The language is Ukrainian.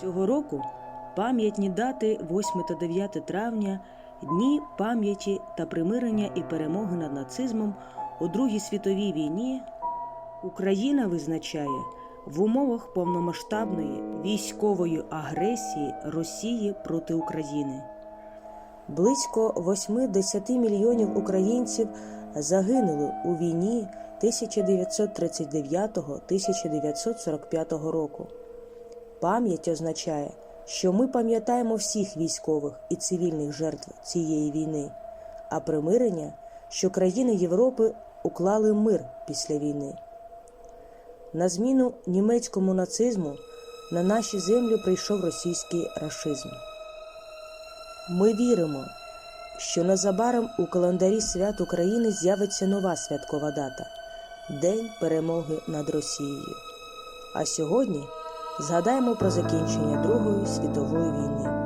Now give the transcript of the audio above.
Цього року пам'ятні дати 8 та 9 травня дні пам'яті та примирення і перемоги над нацизмом у Другій світовій війні Україна визначає в умовах повномасштабної військової агресії Росії проти України. Близько 8-10 мільйонів українців загинули у війні 1939-1945 року. Пам'ять означає, що ми пам'ятаємо всіх військових і цивільних жертв цієї війни, а примирення, що країни Європи уклали мир після війни. На зміну німецькому нацизму на наші землі прийшов російський рашизм. Ми віримо, що незабаром у календарі свят України з'явиться нова святкова дата День перемоги над Росією. А сьогодні згадаємо про закінчення Другої світової війни.